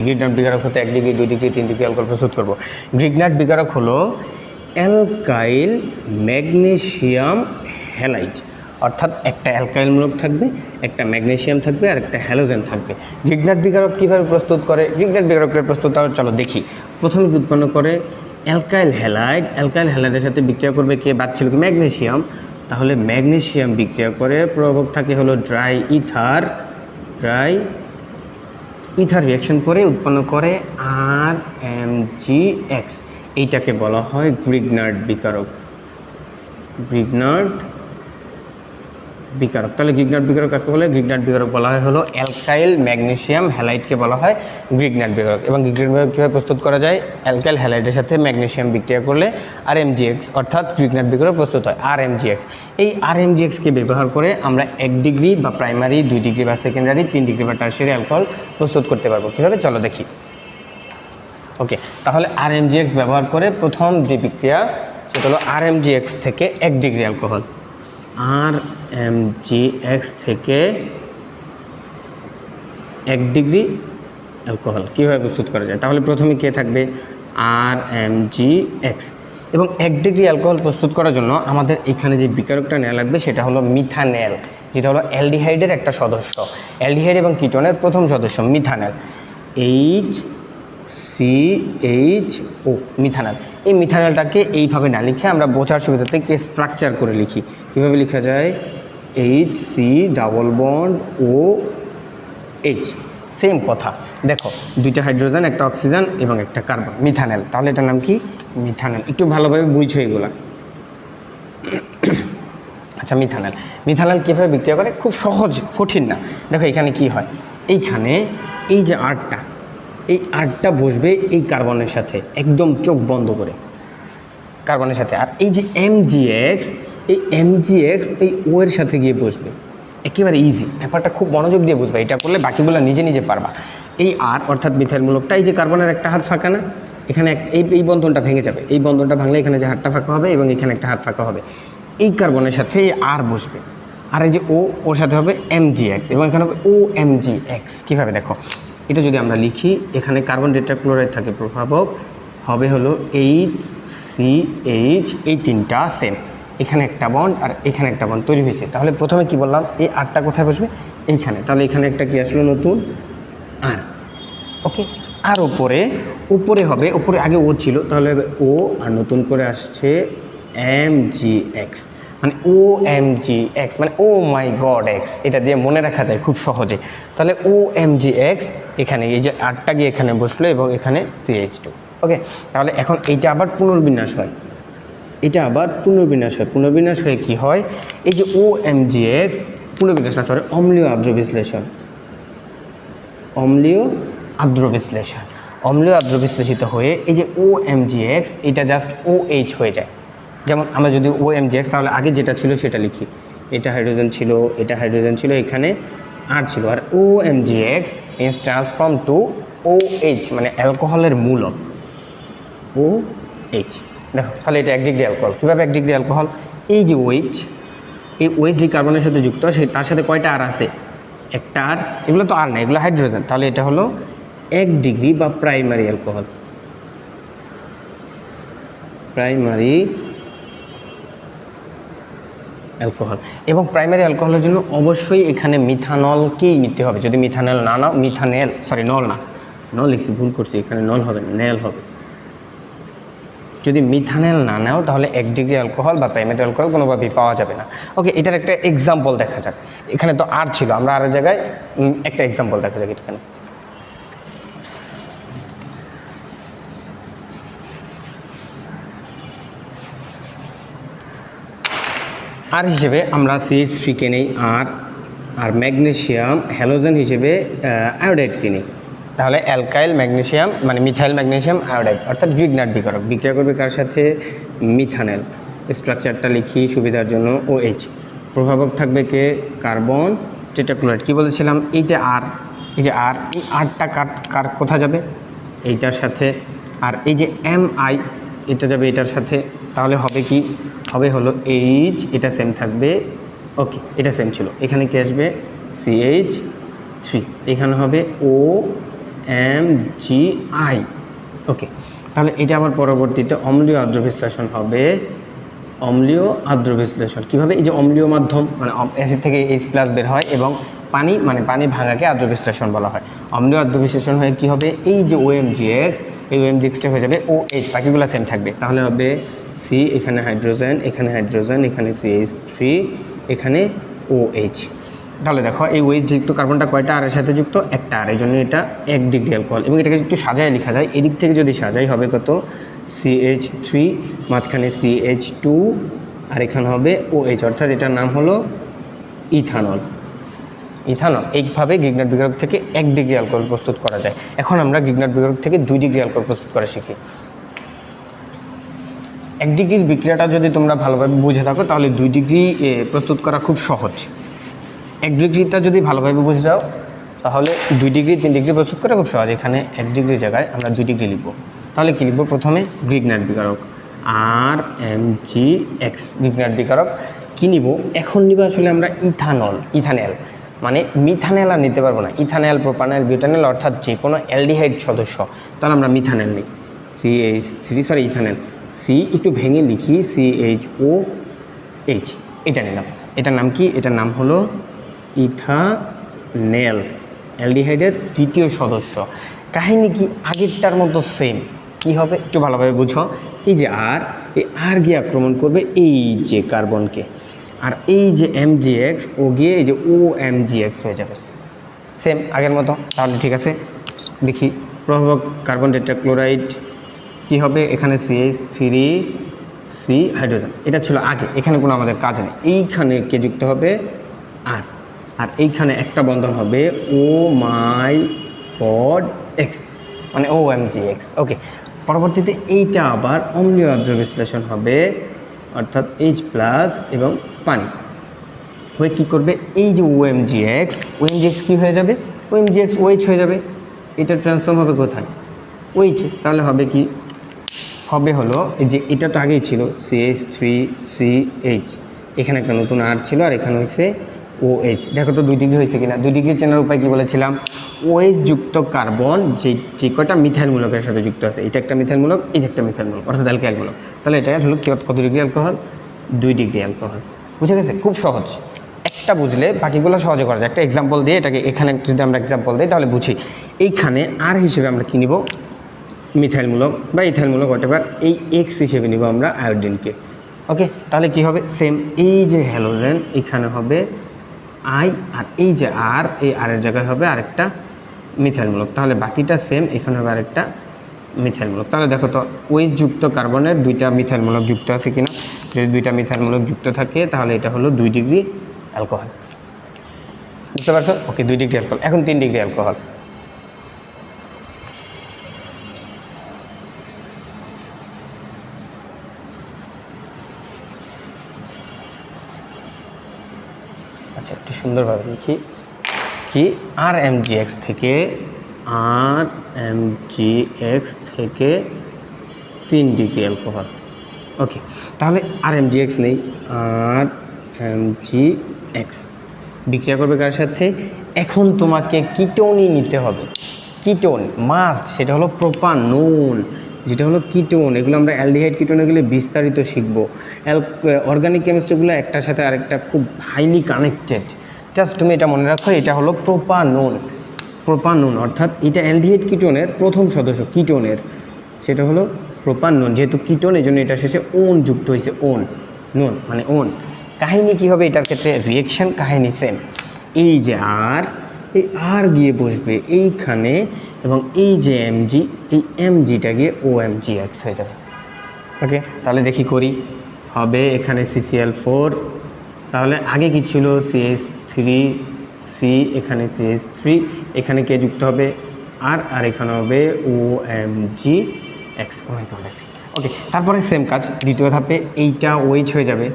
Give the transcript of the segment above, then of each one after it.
Grignard বিকারক হতে এক degree, দুই ডিগ্রি, তিন ডিগ্রি অ্যালকোহল প্রস্তুত করব। গ্রিগনাট বিকারক হলো অ্যালকাইল ম্যাগনেশিয়াম হ্যালাইট। অর্থাৎ একটা অ্যালকাইল মূলক থাকবে, একটা ম্যাগনেশিয়াম থাকবে, আর একটা হ্যালোজেন থাকবে। গ্রিগনাট বিকারক কীভাবে প্রস্তুত করে? গ্রিগনাট বিকারকের প্রস্তুত? তাহলে চলো দেখি। প্রথমে উৎপন্ন করে? অ্যালকাইল হ্যালাইড অ্যালকাইল হ্যালাইডের সাথে বিক্রিয়া করবে কে? কি? ম্যাগনেসিয়াম তাহলে ম্যাগনেশিয়াম বিক্রিয়া করে প্রভাবক থাকে হলো dry ether. Dry ether reaction করে, উৎপন্ন করে আর এম জি এক্স এইটাকে বলা হয় গ্রিগনার্ড বিকারক। গ্রিগনার্ড বিকারক। তাহলে গ্রিগনার্ড বিকারক কাকে বলে? গ্রিগনার্ড বিকারক বলা হয় হলো অ্যালকাইল ম্যাগনেশিয়াম হ্যালাইটকে বলা হয় গ্রিগনার্ড বিকারক। এবং গ্রিগনার্ড বিকারক কীভাবে প্রস্তুত করা যায়? অ্যালকাইল হ্যালাইটের সাথে ম্যাগনেশিয়াম বিক্রিয়া করলে আর এম জি এক্স অর্থাৎ গ্রিগনার্ড বিকারক প্রস্তুত হয় আর এম জি এক্স এই আর এম জি এক্সকে ব্যবহার করে আমরা এক ডিগ্রি বা প্রাইমারি, দুই ডিগ্রি বা সেকেন্ডারি, তিন ডিগ্রি বা টার্সিয়ারি অ্যালকোহল প্রস্তুত করতে পারব। কীভাবে? চলো দেখি। ওকে, তাহলে আর এম জি এক্স ব্যবহার করে প্রথম যে বিক্রিয়া, সেটা হলো আর এম জি এক্স থেকে এক degree alcohol. R M G X থেকে এক ডিগ্রি অ্যালকোহল কীভাবে প্রস্তুত করা যায়? তাহলে প্রথমে কে থাকবে? আর এম জি এক্স এবং এক ডিগ্রি অ্যালকোহল প্রস্তুত করার জন্য আমাদের এখানে যে বিকারকটা নেওয়া লাগবে, সেটা হলো মিথানেল, যেটা হলো অ্যালডিহাইডের একটা সদস্য। অ্যালডিহাইড এবং কিটনের প্রথম সদস্য methanal. H C H O methanol. এই মিথানলটাকে এইভাবে না লিখে আমরা বোঝার সুবিধাতে স্ট্রাকচার করে লিখি। কীভাবে লেখা যায়? H C double bond O H same কথা। দেখো, দুইটা হাইড্রোজেন একটা অক্সিজেন এবং একটা কার্বন মিথানেল। তাহলে এটার নাম কি? মিথানেল। একটু ভালোভাবে বুঝছ এগুলা। আচ্ছা মিথানেল। মিথানেল কীভাবে বিক্রিয়া করে? খুব সহজ, কঠিন না। দেখো, এখানে কি হয়? এইখানে এই যে আর্টটা এই আর্টটা বসবে এই কার্বনের সাথে, একদম চোখ বন্ধ করে। কার্বনের সাথে। আর এই যে এমজিএক্স এই এমজিএক্স এই ও এর সাথে গিয়ে বসবে। একেবারে ইজি ব্যাপারটা খুব মনোযোগ দিয়ে বুঝবে। এটা করলে বাকিগুলো নিজে নিজে পারবা। এই আর অর্থাৎ মিথাইল মূলকটা এই যে কার্বনের একটা হাত ফাঁকা না? এখানে এই এই বন্ধনটা ভেঙে যাবে। এই বন্ধনটা ভাঙলে এখানে যে হাতটা ফাঁকা হবে এবং এখানে একটা হাত ফাঁকা হবে। এই কার্বনের সাথে এই আর বসবে। আর এই যে ও ওর সাথে হবে এমজিএক্স এবং এখানে হবে ও এমজিএক্স কীভাবে? দেখো। এটা যদি আমরা লিখি, এখানে কার্বন টেট্রাক্লোরাইড থাকে প্রভাবক, হবে হলো এইচ সি এইচ এই তিনটা সেম এখানে একটা বন্ড আর এখানে একটা বন্ড তৈরি হয়েছে। তাহলে প্রথমে কি বললাম, এই আরটা কোথায় বসবে? এইখানে। তাহলে এখানে একটা কি আসলো নতুন? আর। ওকে আর ওপরে উপরে হবে, উপরে আগে ও ছিল, তাহলে ও আর নতুন করে আসছে এম জি এক্স মানে ও এম জি এক্স মানে ও মাই গড এক্স এটা দিয়ে মনে রাখা যায় খুব সহজে। তাহলে ও এম জি এক্স এখানে এই যে আটটা গিয়ে এখানে বসল এবং এখানে সিএইচ টু ওকে তাহলে এখন এইটা আবার পুনর্বিন্যাস হয়। এটা আবার পুনর্বিন্যাস হয়। পুনর্বিন্যাস হয়ে কি হয়? এই যে ও এম জি এক্স পুনর্বিন্যাস না করে অম্লীয় আর্দ্র বিশ্লেষণ। অম্লীয় আর্দ্র বিশ্লেষণ। অম্লীয় আর্দ্র বিশ্লেষিত হয়ে এই যে ও এম জি এক্স এটা জাস্ট ও এইচ হয়ে যায়। যেমন আমরা যদি ও এম জি এক্স তাহলে আগে যেটা ছিল সেটা লিখি। এটা হাইড্রোজেন ছিল, এটা হাইড্রোজেন ছিল, এখানে আর ছিল। আর O M G X is transform to O H মানে অ্যালকোহলের মূলক। ও এইচ দেখো, তাহলে এটা এক ডিগ্রি অ্যালকোহল কীভাবে এক ডিগ্রি অ্যালকোহল এই যে ওইচ এই ওইচ যে কার্বনের সাথে যুক্ত, সে তার সাথে কয়টা আর আছে? একটা আর এগুলো তো আর না, এগুলো হাইড্রোজেন তাহলে এটা হলো এক ডিগ্রি বা প্রাইমারি অ্যালকোহল প্রাইমারি অ্যালকোহল। এবং প্রাইমারি অ্যালকোহলের জন্য অবশ্যই এখানে মিথানলকেই নিতে হবে। যদি মিথানল না নাও, মিথানেল সরি নল না। নল লিখছি, ভুল করছি, এখানে নল হবে নেল হবে। যদি মিথানেল না নাও, তাহলে এক ডিগ্রি অ্যালকোহল বা প্রাইমারি অ্যালকোহল কোনোভাবেই পাওয়া যাবে না। ওকে, এটার একটা এক্সাম্পল দেখা যাক। এখানে তো আর ছিল, আমরা আর জায়গায় একটা এক্সাম্পল দেখা যাক এখানে। আর হিসেবে আমরা সিএইচ থ্রিকে নেই আর আর ম্যাগনেশিয়াম, হ্যালোজেন হিসেবে আয়োডাইডকে নিই তাহলে অ্যালকাইল, ম্যাগনেশিয়াম মানে মিথাইল, ম্যাগনেশিয়াম, আয়োডাইড, অর্থাৎ গ্রিগনাট বিকারক। বিক্রিয়া করবে কার সাথে? মিথানেল। স্ট্রাকচারটা লিখি সুবিধার জন্য ও এইচ প্রভাবক থাকবে কে? কার্বন টেটাক্লোরাইড কী বলেছিলাম? এইটা আর এই যে আর এই আরটা কার কার, কোথায় যাবে? এইটার সাথে। আর এই যে এম আই এটা যাবে এটার সাথে। তাহলে হবে কি? হবে হলো এইচ এটা সেম থাকবে ওকে এটা সেম ছিল। এখানে কি আসবে? সিএইচ থ্রি এখানে হবে ও এম জি আই ওকে তাহলে এটা আবার পরবর্তীতে অম্লীয় আর্দ্র বিশ্লেষণ হবে। অম্লীয় আর্দ্র বিশ্লেষণ কীভাবে? এই যে অম্লীয় মাধ্যম মানে অ্যাসিড থেকে এইচ প্লাস বের হয় এবং পানি মানে পানি ভাঙাকে আর্দ্র বিশ্লেষণ বলা হয়। অম্লীয় আর্দ্র বিশ্লেষণ হয়ে কী হবে? এই যে ওএমজিএক্স এই ওএমজিএক্সটা হয়ে যাবে ও এইচ বাকিগুলো সেম থাকবে। তাহলে হবে সি, এখানে হাইড্রোজেন এখানে হাইড্রোজেন, এখানে সি এইচ থ্রি এখানে ও এইচ তাহলে দেখো, এই ওয়েজ যেহেতু কার্বনটা কয়টা? আর এর সাথে যুক্ত একটা। আর এই জন্য এটা এক ডিগ্রি অ্যালকোহল। এবং এটাকে একটু সাজায় লেখা যায়। এদিক থেকে যদি সাজাই হবে কত? সি এইচ থ্রি মাঝখানে সি এইচ টু আর এখানে হবে ও এইচ অর্থাৎ এটার নাম হলো ইথানল। ইথানল এইভাবে গিগনাট বিকারক থেকে এক ডিগ্রি অ্যালকোহল প্রস্তুত করা যায়। এখন আমরা গিগনাট বিকারক থেকে দুই ডিগ্রি অ্যালকোহল প্রস্তুত করা শিখি। এক ডিগ্রির বিক্রিয়াটা যদি তোমরা ভালোভাবে বুঝে থাকো, তাহলে দুই ডিগ্রি প্রস্তুত করা খুব সহজ। এক ডিগ্রিটা যদি ভালোভাবে বুঝে যাও, তাহলে দুই ডিগ্রি, তিন ডিগ্রি প্রস্তুত করা খুব সহজ। এখানে এক ডিগ্রি জায়গায় আমরা দুই ডিগ্রি লিখব। তাহলে কী লিখব? প্রথমে Grignard বিকারক, R, M, G, X Grignard বিকারক। কী নিব? এখন নিব আসলে আমরা ইথানল, ইথানেল। মানে মিথানেল আর নিতে পারব না। ইথানেল, প্রোপানেল, বিউটানেল, অর্থাৎ যে কোনো অ্যালডিহাইড সদস্য। তাহলে আমরা মিথানেল নিই। C H three, sorry, ethanal. C, একটু ভেঙে লিখি সি এইচ ও এইচ এটা নিলাম। এটার নাম কি? এটার নাম হলো ইথানেল, অ্যালডিহাইডের তৃতীয় সদস্য। কাহিনী কি আগেরটার মতো সেম কি হবে? একটু ভালোভাবে বুঝো। এই যে আর এই আর গিয়ে আক্রমণ করবে এই যে কার্বনকে আর এই যে এম জি এক্স ও গিয়ে এই যে ও এম জি এক্স হয়ে যাবে। সেম আগের মতো। তাহলে ঠিক আছে, দেখি। প্রভাবক কার্বন টেট্রাক্লোরাইড কী হবে? এখানে সিএইচ থ্রি সি হাইড্রোজেন এটা ছিল আগে, এখানে কোনো আমাদের কাজ নেই। এইখানে কে যুক্ত হবে? আর আর এইখানে একটা বন্ধন হবে ও মাই গড এক্স মানে ও এম জি এক্স ওকে পরবর্তীতে এইটা আবার অম্লীয় আর্দ্র বিশ্লেষণ হবে, অর্থাৎ এইচ প্লাস এবং পানি। হয়ে কী করবে? এই যে ওএমজিএক্স এক্স কী হয়ে যাবে? ওএমজিএক্স ওএইচ হয়ে যাবে। এটা ট্রান্সফর্ম হবে কোথায়? ওইচে তাহলে হবে কি? হবে হলো যে এটা তো আগেই ছিল C H three C H এখানে একটা নতুন আর ছিল আর এখানে হয়েছে ও এইচ দেখো তো দুই ডিগ্রি হয়েছে কিনা? দুই ডিগ্রি চেনার উপায় কী বলেছিলাম? ওএইচ যুক্ত কার্বন যে যে কটা মিথাইল মূলকের সাথে যুক্ত আছে? এটা একটা মিথাইল মূলক এই যে একটা মিথাইল মূলক অর্থাৎ অ্যালকাইল মূলক তাহলে এটা হলো কত ডিগ্রি অ্যালকোহল? দুই ডিগ্রি অ্যালকোহল। বুঝে গেছে? খুব সহজ। একটা বুঝলে বাকিগুলো সহজে করা যায়। একটা এক্সাম্পল দিয়ে এটাকে, এখানে যদি আমরা এক্সাম্পল দিই তাহলে বুঝি। এইখানে আর হিসেবে আমরা কী নিব? মিথাইলমূলক বা ইথাইলমূলক হোয়াটেভার এই এক্স হিসেবে নিব আমরা আয়োডিনকে ওকে তাহলে কি হবে? সেম এই যে হ্যালোজেন এখানে হবে আই আর এই যে আর এই আরের জায়গায় হবে আরেকটা মিথাইলমূলক। তাহলে বাকিটা সেম এখানে হবে আরেকটা মিথাইলমূলক। তাহলে দেখো তো ওইস যুক্ত কার্বনের দুইটা মিথাইলমূলক যুক্ত আছে কিনা? যদি দুইটা মিথাইলমূলক যুক্ত থাকে, তাহলে এটা হলো দুই ডিগ্রি অ্যালকোহল বুঝতে পারছ? ওকে দুই ডিগ্রি অ্যালকোহল এখন তিন ডিগ্রি অ্যালকোহল আচ্ছা একটু সুন্দরভাবে লিখি। কি? আর এম জি এক্স থেকে আর এম জি এক্স থেকে তিন ডিগ্রি অ্যালকোহল ওকে তাহলে আর এম জি এক্স নেই আর এম জি এক্স বিক্রিয়া করবে কার সাথে? এখন তোমাকে কিটোনই নিতে হবে। কিটোন মাস্ট সেটা হলো প্রোপানোন যেটা হলো কিটোন এগুলো আমরা অ্যালডিহাইড কিটোন এগুলো বিস্তারিত শিখব। অ্যাল অর্গানিক কেমিস্ট্রিগুলো একটার সাথে আরেকটা খুব হাইলি কানেক্টেড জাস্ট তুমি এটা মনে রাখো, এটা হলো প্রোপানোন প্রোপানোন অর্থাৎ এটা অ্যালডিহাইড কিটোনের প্রথম সদস্য কিটোনের সেটা হলো প্রোপানোন যেহেতু কিটোন এই জন্য এটা শেষে ওন যুক্ত হয়েছে ওন নোন মানে ওন কাহিনী কী হবে এটার ক্ষেত্রে? রিয়েকশন কাহিনী সেম এই যে আর এই আর গিয়ে বসবে এইখানে এবং এই যে এমজি এই এমজিটা গিয়ে ও এমজি এক্স হয়ে যাবে। ওকে তাহলে দেখি করি। হবে এখানে সিসিএল ফোর তাহলে আগে কি ছিল? সিএস থ্রি সি এখানে সিএস থ্রি এখানে কে যুক্ত হবে? আর আর এখানে হবে O M G X X okay তারপরে সেম কাজ, দ্বিতীয় ধাপে এইটা ওইচ হয়ে যাবে।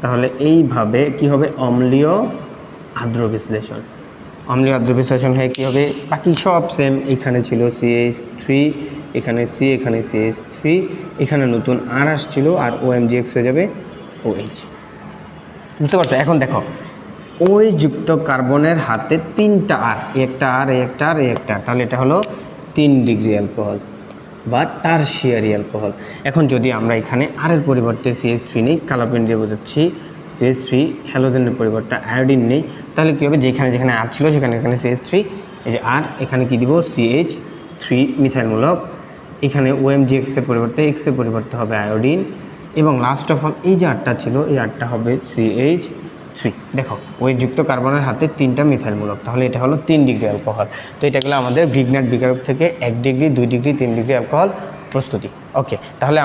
তাহলে এইভাবে কি হবে? অম্লীয় আর্দ্র বিশ্লেষণ। আর্দ্র বিশ্লেষণ হয়ে কী হবে? বাকি সব সেম এখানে ছিল সিএইচ থ্রি এখানে সি এখানে সিএইচ থ্রি এখানে নতুন আর আসছিল আর ও এম জি এক্স হয়ে যাবে ও এইচ বুঝতে পারছ? এখন দেখো ওই যুক্ত কার্বনের হাতে তিনটা আর একটা আর একটা আর একটা তাহলে এটা হলো তিন ডিগ্রি অ্যালকোহল বা তার টারশিয়ারি অ্যালকোহল। এখন যদি আমরা এখানে আরের পরিবর্তে সিএস থ্রি নেই, কালো পেন দিয়ে বোঝাচ্ছি সিএস থ্রি হ্যালোজেনের পরিবর্তে আয়োডিন নেই। তাহলে কী হবে? যেখানে যেখানে আর ছিল, সেখানে এখানে সিএস থ্রি এই যে আর এখানে কি দিব? সিএইচ থ্রি মিথাইলমূলক এখানে ওএমজি এক্সের পরিবর্তে এক্সের পরিবর্তে হবে আয়োডিন এবং লাস্ট অফ অল এই যে আটটা ছিল, এই আটটা হবে সিএইচ থ্রি দেখো ওই যুক্ত কার্বনের হাতে তিনটা মিথাইলমূলক তাহলে এটা হলো তিন ডিগ্রি অ্যালকোহল তো এটা গেলো আমাদের ভিগনাট বিকারক থেকে এক ডিগ্রি, দুই ডিগ্রি, তিন ডিগ্রি অ্যালকোহল প্রস্তুতি। ওকে তাহলে